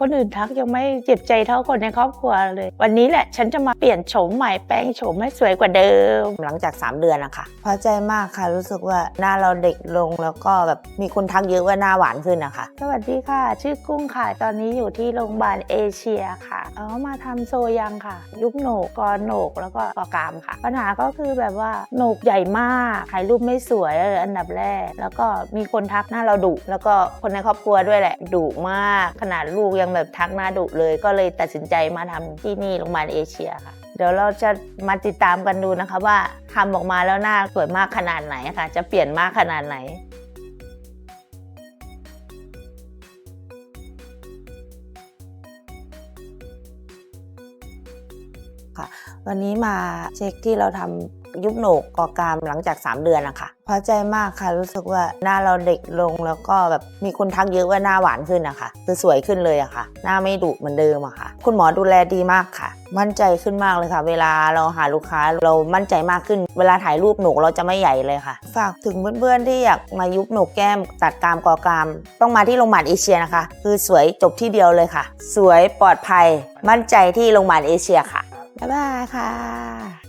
คนอื่นทักยังไม่เจ็บใจเท่าคนในครอบครัวเลย วันนี้แหละฉันจะมาเปลี่ยนโฉมใหม่แปลงโฉมให้สวยกว่าเดิม หลังจาก 3 เดือนนะคะพอใจมากค่ะรู้สึกว่าหน้าเราเด็กลงแล้วก็แบบมีคนทักเยอะว่าหน้าหวานขึ้นนะคะ สวัสดีค่ะ ชื่อกุ้งค่ะ ตอนนี้อยู่ที่โรงพยาบาลเอเชียค่ะเอามาทำโซยังค่ะ ยุบโหนกกรโหนกแล้วก็กอกรามค่ะ ปัญหาก็คือแบบว่าโหนกใหญ่มากถ่ายรูปไม่สวยเลยอันดับแรก แล้วก็มีคนทักหน้าเราดุแล้วก็คนในครอบครัวด้วยแหละดุมากขนาดลูกยังแบบทักหน้าดุเลย ก็เลยตัดสินใจมาทำที่นี่โรงพยาบาลเอเชียค่ะ เดี๋ยวเราจะมาติดตามกันดูนะคะว่าทำออกมาแล้วหน้าสวยมากขนาดไหนค่ะ จะเปลี่ยนมากขนาดไหน วันนี้มาเช็คที่เราทำยุบโหนกกอกามหลังจาก 3 เดือนนะคะพอใจมากค่ะรู้สึกว่าหน้าเราเด็กลงแล้วก็แบบมีคนทักเยอะว่าหน้าหวานขึ้นนะคะคือสวยขึ้นเลยอะค่ะ หน้าไม่ดุเหมือนเดิมอะค่ะ คุณหมอดูแลดีมากค่ะ มั่นใจขึ้นมากเลยค่ะ เวลาเราหาลูกค้าเรามั่นใจมากขึ้น เวลาถ่ายรูปหนกเราจะไม่ใหญ่เลยค่ะ ฝากถึงเพื่อนๆที่อยากมายุบโหนกแก้มตัดกามกอกาม ต้องมาที่โรงพยาบาลเอเชียนะคะ คือสวยจบที่เดียวเลยค่ะ สวยปลอดภัย มั่นใจที่โรงพยาบาลเอเชียค่ะ บ๊ายบายค่ะ